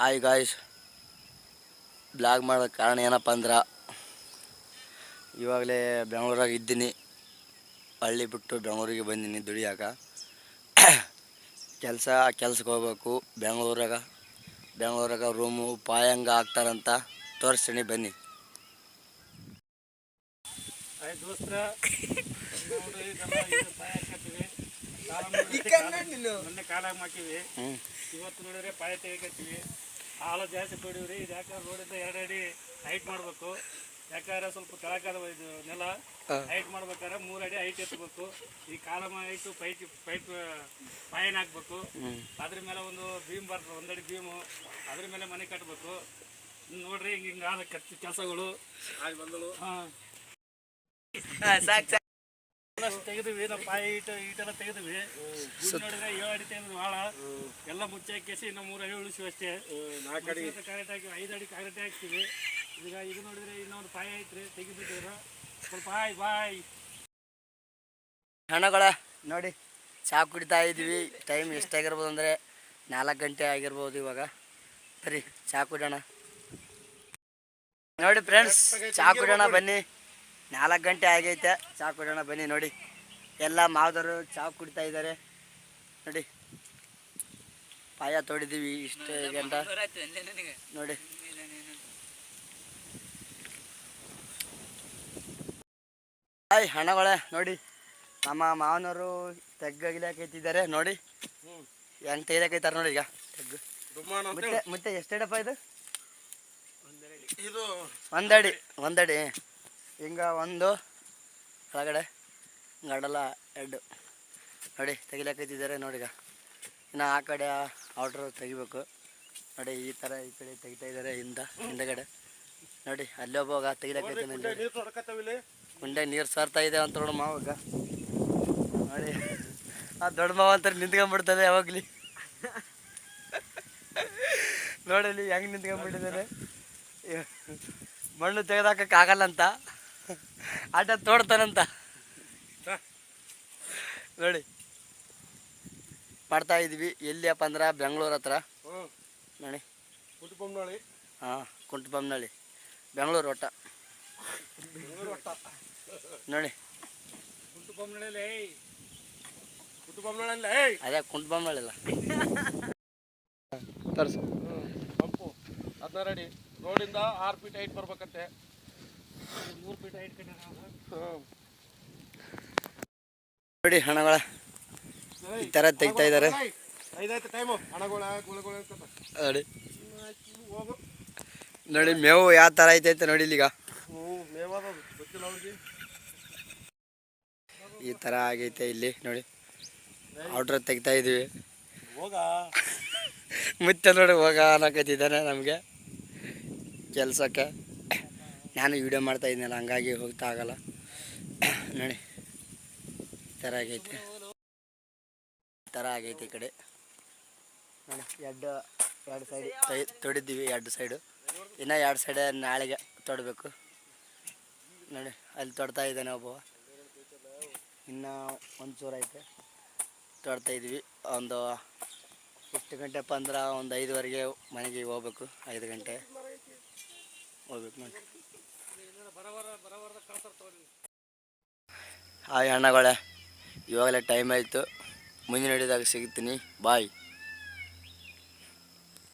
Hi guys blog ಮಾಡೋಕ್ಕೆ ಕಾರಣ ಏನಪ್ಪ ಅಂದ್ರೆ ಇವಾಗಲೇ ಬೆಂಗಳೂರಾಗ ಇದ್ದೀನಿ. ಹಳ್ಳಿ ಬಿಟ್ಟು ಬೆಂಗಳೂರಿಗೆ ಬಂದೀನಿ ದುಡಿಯಾಕ ಕೆಲಸ ಕೆಲ್ಸಕ್ಕೆ ಹೋಗ್ಬೇಕು. ಬೆಂಗಳೂರಾಗ ಬೆಂಗಳೂರಾಗ ರೂಮು ಪಾಯಂಗ ಆಗ್ತಾರಂತ ತೋರಿಸ್ತೀನಿ ಬನ್ನಿ. ಮೊನ್ನೆ ಹಾಕಿವಿ ಇವತ್ತು ನೋಡಿದ್ರೆ ಪಾಯ ತೆಗಿಕತ್ತೀವಿ. ಹಾಲು ಜಾಸ್ತಿ ಕೊಡಿವ್ರಿ ಇದು ಯಾಕಂದ್ರೆ ರೋಡಿಂದ ಎರಡು ಅಡಿ ಹೈಟ್ ಮಾಡಬೇಕು. ಯಾಕಂದ್ರೆ ಸ್ವಲ್ಪ ಕೆಳಕಾದ ಇದು ನೆಲ ಹೈಟ್ ಮಾಡ್ಬೇಕಾದ್ರೆ ಮೂರು ಅಡಿ ಹೈಟ್ ಎತ್ತಬೇಕು. ಈ ಕಾಲಮ ಹೈಟು ಪೈಪ್ ಪೈಪ್ ಪಾಯನ್ ಹಾಕ್ಬೇಕು. ಅದ್ರ ಮೇಲೆ ಒಂದು ಭೀಮ್ ಬರ್ತದೆ ಒಂದಡಿ ಭೀಮು. ಅದ್ರ ಮೇಲೆ ಮನೆ ಕಟ್ಟಬೇಕು ನೋಡ್ರಿ ಹಿಂಗೆ ಹಿಂಗಾದ ಕೆಲಸಗಳು. ಆಗಿ ಬಂದಳು. ಹಾ. ಅಷ್ಟು ತೆಗೆದ್ವಿ ನಮ್ಮ ಪಾಯ ಈಟ ಈಟೆಲ್ಲ ತೆಗೆದ್ವಿ. ಗುಂಡಿ ನೋಡಿದ್ರೆ ಏಳು ಅಡಿ ತೆಗೆದ್ವಿ ಭಾಳ ಎಲ್ಲ ಮುಚ್ಚಿ ಹಾಕಿಸಿ ಇನ್ನು ಮೂರು ಅಡಿ ಉಳಿಸಿವಿ ಅಷ್ಟೇ. ನಾಲ್ಕು ಅಡಿ. ಕರೆಕ್ಟ್ ಹಾಕಿ ಐದು ಅಡಿ ಹಾಕ್ತೀವಿ. ಈಗ ಇದು ನೋಡಿದ್ರೆ ಇನ್ನೊಂದು ಪಾಯ ಐತ್ರಿ ತೆಗಿಬಿಟ್ಟಿದ್ರು ಸ್ವಲ್ಪ ಬಾಯ್ ಬಾಯ್. ಹಣಗಳ ನೋಡಿ. ಚಾ ಕುಡಿತಾ ಇದೀವಿ ಟೈಮ್ ಎಷ್ಟಾಗಿರ್ಬೋದು ಅಂದ್ರೆ ನಾಲ್ಕು ಗಂಟೆ ಆಗಿರ್ಬೋದು ಇವಾಗ. ಬರೀ ಚಾ ಕುಡಿಯೋಣ ನೋಡಿ ಫ್ರೆಂಡ್ಸ್ ಚಾ ಕುಡಿಯೋಣ ಬನ್ನಿ. ನಾಲ್ಕು ಗಂಟೆ ಆಗೈತೆ. ಚಹಾ ಕುಡಿಯೋಣ ಬನ್ನಿ ನೋಡಿ. ಎಲ್ಲ ಮಾವದರು ಚಹಾ ಕುಡಿತಾ ಇದ್ದಾರೆ. ನೋಡಿ. ಪಾಯ ತೊಡಿದೀವಿ ಇಷ್ಟು ಗಂಟ ನೋಡಿ. ಹಾಯ್ ಹಣಗಳೇ ನೋಡಿ. ನಮ್ಮ ಮಾವನವರು ತೆಗ್ಗಿಲಾಕೈತಿದ್ದಾರೆ ನೋಡಿ. ಹೆಂಗ್ ತೆಗಿಲಾಕೈತಾರ ನೋಡಿ ಈಗ. ತೆಗ್ಗು. ಮುತ್ತೆ ಮುತ್ತೆ ಎಷ್ಟೇಡಪ್ಪ ಇದು? ಇದು ಒಂದಡಿ ಒಂದಡಿ. ಹಿಂಗ ಒಂದು ಒಳಗಡೆ ಗಡಲ ಎರಡು. ನೋಡಿ ತೆಗಿಲಾಕೈತಿದ್ದಾರೆ ನೋಡಿ ಈಗ. ಇನ್ನು ಆ ಕಡೆ ಆರ್ಡ್ರ್ ತೆಗಿಬೇಕು. ನೋಡಿ ಈ ಥರ ಈ ಕಡೆ ತೆಗಿತಾ ಇದ್ದಾರೆ ಹಿಂದ ಹಿಂದಗಡೆ. ನೋಡಿ ಅಲ್ಲೊಬ್ಬ ಹೋಗ ತೆಗಿಲಾಕೈತಿ ನೋಡಿ ನೀರು ಸರ್ತಾ ನೀರು ಸಾರ್ತಾ ಇದೆ ಅಂತ ನೋಡು ಮಾವಾಗ ನೋಡಿ ಆ ದೊಡ್ಡ ಮಾವ ಅಂತ ನಿಂತ್ಕೊಂಡ್ಬಿಡ್ತದೆ ಯಾವಾಗಲಿ. ನೋಡಲಿ ಹೆಂಗ್ ನಿಂತ್ಕೊಂಡ್ಬಿಟ್ಟಿದ್ದಾನೆ ಇವ್ ಮಣ್ಣು ತೆಗೆದಾಕಕ್ಕೆ ಆಗಲ್ಲ ಅಂತ. ಆಟ ತೋಡ್ತಾನಂತ. ನೋಡಿ. ಮಾಡ್ತಾ ಇದ್ವಿ ಎಲ್ಲಿಯಪ್ಪ ಅಂದ್ರೆ? ಬೆಂಗಳೂರು ಹತ್ರ. ಹ್ಞೂ ನೋಡಿ. ಕುಟುಂಬನೊಳಿ ಹಾಂ ಕುಂಟಬೊಮ್ಮನಹಳ್ಳಿ ಬೆಂಗಳೂರು ಒಟ್ಟ. ಬೆಂಗಳೂರು ಒಟ್ಟ. ನೋಡಿ. ಅದೇ ಕುಂಟಬೊಮ್ಮನಹಳ್ಳಿ ಅಲ್ಲ. ತರ್ಸು. ಪಂಪು ಹದಿನಾರು ರೆಡಿ ರೋಡಿಂದ ಆರು ಫೀಟ್ ಹೈಟ್ ಬರ್ಬೇಕಂತೆ ಮೂರು ಫೀಟ್ ಹೈಟ್ ಕಟ್ಟಿ ನೋಡಿ ಹಣಗಳ ಈ ಥರ ತೆಗಿತಾ ಇದ್ದಾರೆ. ನೋಡಿ. ಮೇವು ಯಾವ ಥರ ಐತೈತೆ ನೋಡಿ ಇಲ್ಲಿಗ. ಈ ತರ ಆಗೈತೆ ಇಲ್ಲಿ, ನೋಡಿ. ಆರ್ಡ್ರ್ ತೆಗಿತಾ ಇದೀವಿ ಮುಚ್ಚ ನೋಡಿ ಹೋಗ ಅನ್ನಕತ್ತಿದ್ದಾನೆ ನಮಗೆ. ಕೆಲಸಕ್ಕೆ. ನಾನು ವಿಡಿಯೋ ಮಾಡ್ತಾ ಇದ್ದೀನಲ್ಲ ಹಂಗಾಗಿ ಹೋಗ್ತಾ ಆಗಲ್ಲ. ನೋಡಿ ಥರ ಆಗೈತೆ. ಥರ ಆಗೈತೆ ಈ ಕಡೆ. ನೋಡಿ, ಎರಡು ಎರಡು ಸೈಡ್ ತೊಡಿದ್ದೀವಿ, ಎರಡು ಸೈಡು ಇನ್ನು ಎರಡು ಸೈಡ್ ನಾಳೆಗೆ ತೊಡಬೇಕು. ನೋಡಿ, ಅಲ್ಲಿ ತೊಡ್ತಾ ಇದ್ದಾನೆ ಒಬ್ಬ ಇನ್ನು ಒಂಚೂರು ಐತೆ. ತೊಡ್ತಾ ಇದ್ವಿ ಒಂದು ಎಷ್ಟು ಗಂಟೆಪ್ಪ ಅಂದ್ರೆ ಒಂದು ಐದುವರೆಗೆ ಮನೆಗೆ ಹೋಗ್ಬೇಕು, ಐದು ಗಂಟೆ. ಹೋಗ್ಬೇಕು ನೋಡಿ. ಹಾಯ್ ಅಣ್ಣಗಳೇ ಇವಾಗಲೇ ಟೈಮ್ ಆಯಿತು. ಮುಂದಿನ ಹಿಡಿದಾಗ ಸಿಗ್ತೀನಿ. ಬಾಯ್